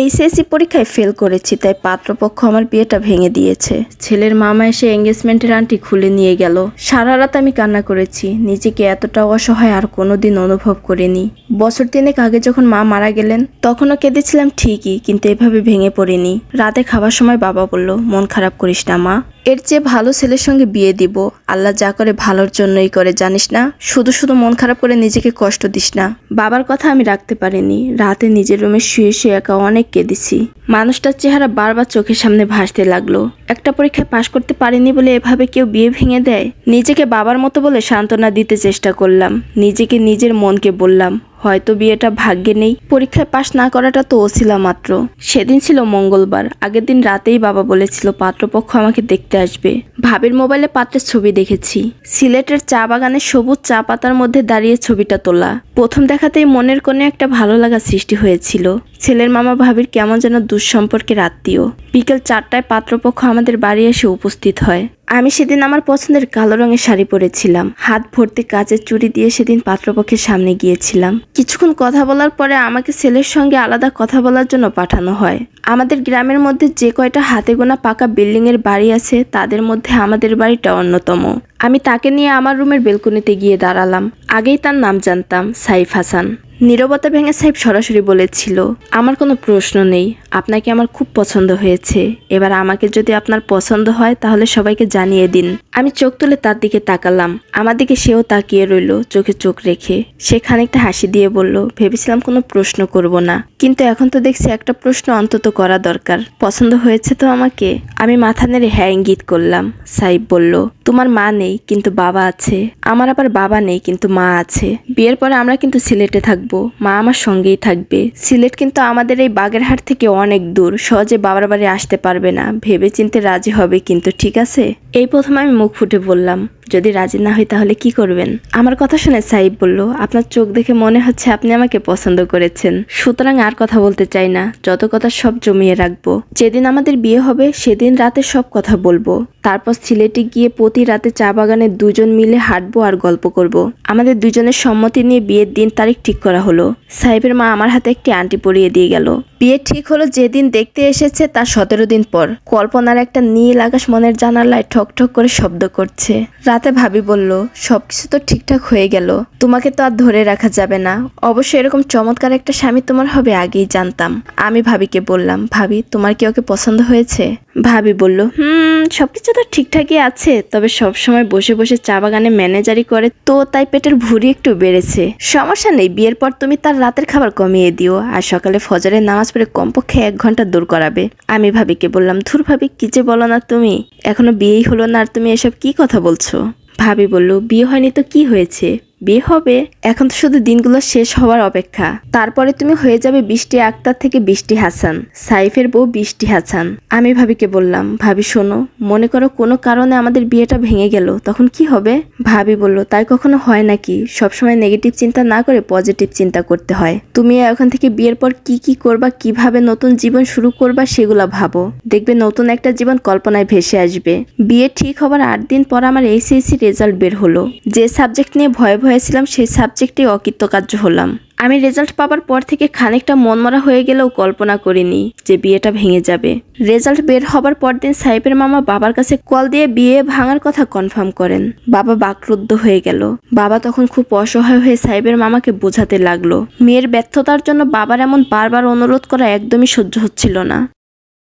HSC পরীক্ষায় fail করেছি, তাই পাত্রপক্ষ আমার বিয়েটা ভেঙে দিয়েছে। ছেলের মামা এসে এঙ্গেজমেন্টের আন্টি খুলে নিয়ে গেল। সারা রাত আমি কান্না করেছি, নিজেকে এতটা অসহায় আর কোনোদিন অনুভব করিনি। বছর তিনেক আগে যখন মা মারা গেলেন, তখনও কেঁদেছিলাম ঠিকই, কিন্তু এভাবে ভেঙে পড়িনি। রাতে খাবার সময় বাবা বলল, মন খারাপ করিস না মা। এর চেয়ে ভালো ছেলের সঙ্গে বিয়ে দিব। আল্লাহ যা করে ভালোর জন্যই করে, জানিস না? শুধু শুধু মন খারাপ করে নিজেকে কষ্ট দিস না। বাবার কথা আমি রাখতে পারিনি। রাতে নিজের রুমে শুয়ে শুয়ে একা অনেক কেঁদেছি। মানুষটার চেহারা বারবার চোখের সামনে ভাসতে লাগল। একটা পরীক্ষায় পাশ করতে পারিনি বলে এভাবে কেউ বিয়ে ভেঙে দেয়? নিজেকে বাবার মতো বলে সান্ত্বনা দিতে চেষ্টা করলাম। নিজেকে নিজের মনকে বললাম হয়তো বিয়েটা ভাগ্যে নেই। পরীক্ষায় পাশ না করাটা তো ওছিলা মাত্র। সেদিন ছিল মঙ্গলবার। আগের দিন রাতেই বাবা বলেছিল, পাত্রপক্ষ আমাকে দেখতে আসবে। ভাবির মোবাইলে পাত্রের ছবি দেখেছি। সিলেটের চা বাগানের সবুজ চা পাতার মধ্যে দাঁড়িয়ে ছবিটা তোলা। প্রথম দেখাতেই মনের কোণে একটা ভালো লাগা সৃষ্টি হয়েছিল। ছেলের মামা ভাবির কেমন যেন দুঃসম্পর্কের আত্মীয়। বিকেল চারটায় পাত্রপক্ষ আমাদের বাড়ি এসে উপস্থিত হয়। আমি সেদিন আমার পছন্দের কালো রঙের শাড়ি পরেছিলাম। হাত ভর্তি কাজের চুড়ি দিয়ে সেদিন পাত্রপক্ষের সামনে গিয়েছিলাম। কিছুক্ষণ কথা বলার পরে আমাকে ছেলের সঙ্গে আলাদা কথা বলার জন্য পাঠানো হয়। আমাদের গ্রামের মধ্যে যে কয়টা হাতে গোনা পাকা বিল্ডিংয়ের বাড়ি আছে, তাদের মধ্যে আমাদের বাড়িটা অন্যতম। আমি তাকে নিয়ে আমার রুমের বেলকনিতে গিয়ে দাঁড়ালাম। আগেই তার নাম জানতাম সাইফ হাসান। নীরবতা ভেঙে সাহেব সরাসরি বলেছিল, আমার কোনো প্রশ্ন নেই, আপনাকে আমার খুব পছন্দ হয়েছে। এবার আমাকে যদি আপনার পছন্দ হয়, তাহলে সবাইকে জানিয়ে দিন। আমি চোখ তুলে তার দিকে তাকালাম। আমার দিকে সেও তাকিয়ে রইল চোখে চোখ রেখে। সে খানিকটা হাসি দিয়ে বলল, ভেবেছিলাম কোনো প্রশ্ন করব না। কিন্তু এখন তো দেখছি একটা প্রশ্ন অন্তত করা দরকার। পছন্দ হয়েছে তো আমাকে? আমি মাথা নেড়ে হ্যাঁ ইঙ্গিত করলাম। সাইব বলল, তোমার মা নেই কিন্তু বাবা আছে। আমার আবার বাবা নেই, কিন্তু মা আছে। বিয়ের পরে আমরা কিন্তু সিলেটে থাকব। মা আমার সঙ্গেই থাকবে। সিলেট কিন্তু আমাদের এই বাগেরহাট থেকে অনেক দূর। সহজে বাবার বাড়ি আসতে পারবে না। ভেবে চিনতে রাজি হবে কিন্তু, ঠিক আছে? এই প্রথমে আমি মুখ ফুটে বললাম যদি রাজি না হই তাহলে কি করবেন? আমার কথা শুনে সাইব বলল, আপনার চোখ দেখে মনে হচ্ছে আপনি আমাকে পছন্দ করেছেন। সুতরাং আর কথা বলতে চাই না, যত কথা সব জমিয়ে রাখব। যেদিন আমাদের বিয়ে হবে, সেদিন রাতে সব কথা বলব। তারপর সিলেটে গিয়ে প্রতি রাতে চা বাগানে দুজন মিলে হাঁটবো আর গল্প করব। আমাদের দুজনের সম্মতি নিয়ে বিয়ের দিন তারিখ ঠিক করা হলো। সাহেবের মা আমার হাতে একটি আন্টি পরিয়ে দিয়ে গেল। বিয়ে ঠিক হলো যেদিন দেখতে এসেছে তার সতেরো দিন পর। কল্পনার একটা নীল আকাশ মনের জানালায় ঠক ঠক করে শব্দ করছে। রাতে ভাবি বলল সব কিছু তো ঠিকঠাক হয়ে গেল। তোমাকে তো আর ধরে রাখা যাবে না। অবশ্য এরকম চমৎকার একটা স্বামী তোমার হবে আগেই জানতাম। আমি ভাবিকে বললাম, ভাবি, তোমার কি ওকে পছন্দ হয়েছে? ভাবি বলল, হুম, সবকিছু তো ঠিকঠাকই আছে, তবে সব সময় বসে বসে চা বাগানে ম্যানেজারি করে তো তাই পেটের ভুঁড়ি একটু বেড়েছে। সমস্যা নেই, বিয়ের পর তুমি তার রাতের খাবার কমিয়ে দিও, আর সকালে ফজরের নামাজ পড়ে কমপক্ষে এক ঘণ্টা দূর করাবে। আমি ভাবিকে বললাম, ধুর ভাবি, কি যে বলো না তুমি? এখনও বিয়েই হলো না, আর তুমি এসব কি কথা বলছো? ভাবি বলল বিয়ে হয়নি তো কি হয়েছে? বিয়ে হবে, এখন তো শুধু দিনগুলো শেষ হওয়ার অপেক্ষা। তারপরে তুমি হয়ে যাবে বৃষ্টি আক্তার থেকে বৃষ্টি হাসান, সাইফের বউ বৃষ্টি হাসান। আমি ভাবিকে বললাম, ভাবি, শোনো, মনে করো কোনো কারণে আমাদের বিয়েটা ভেঙে গেল, তখন কি হবে? ভাবি বলল, তাই কখনো হয় নাকি? সবসময় নেগেটিভ চিন্তা না করে পজিটিভ চিন্তা করতে হয়। তুমি এখন থেকে বিয়ের পর কি কি করবা, কীভাবে নতুন জীবন শুরু করবা, সেগুলো ভাবো। দেখবে নতুন একটা জীবন কল্পনায় ভেসে আসবে। বিয়ে ঠিক হবার আট দিন পর আমার এইচএসসি রেজাল্ট বের হলো। যে সাবজেক্ট নিয়ে ভয়ে ভয়ে ছিলাম সেই সাবজেক্টে অকৃতকার্য হলাম। আমি রেজাল্ট পাবার পর থেকে খানিকটা মনমরা হয়ে গেলেও কল্পনা করিনি যে বিয়েটা ভেঙে যাবে। রেজাল্ট বের হবার পর দিন সাহেবের মামা বাবার কাছে কল দিয়ে বিয়ে ভাঙার কথা কনফার্ম করেন। বাবা বাকরুদ্ধ হয়ে গেল। বাবা তখন খুব অসহায় হয়ে সাহেবের মামাকে বোঝাতে লাগল। মেয়ের ব্যর্থতার জন্য বাবার এমন বারবার অনুরোধ করা একদমই সহ্য হচ্ছিল না।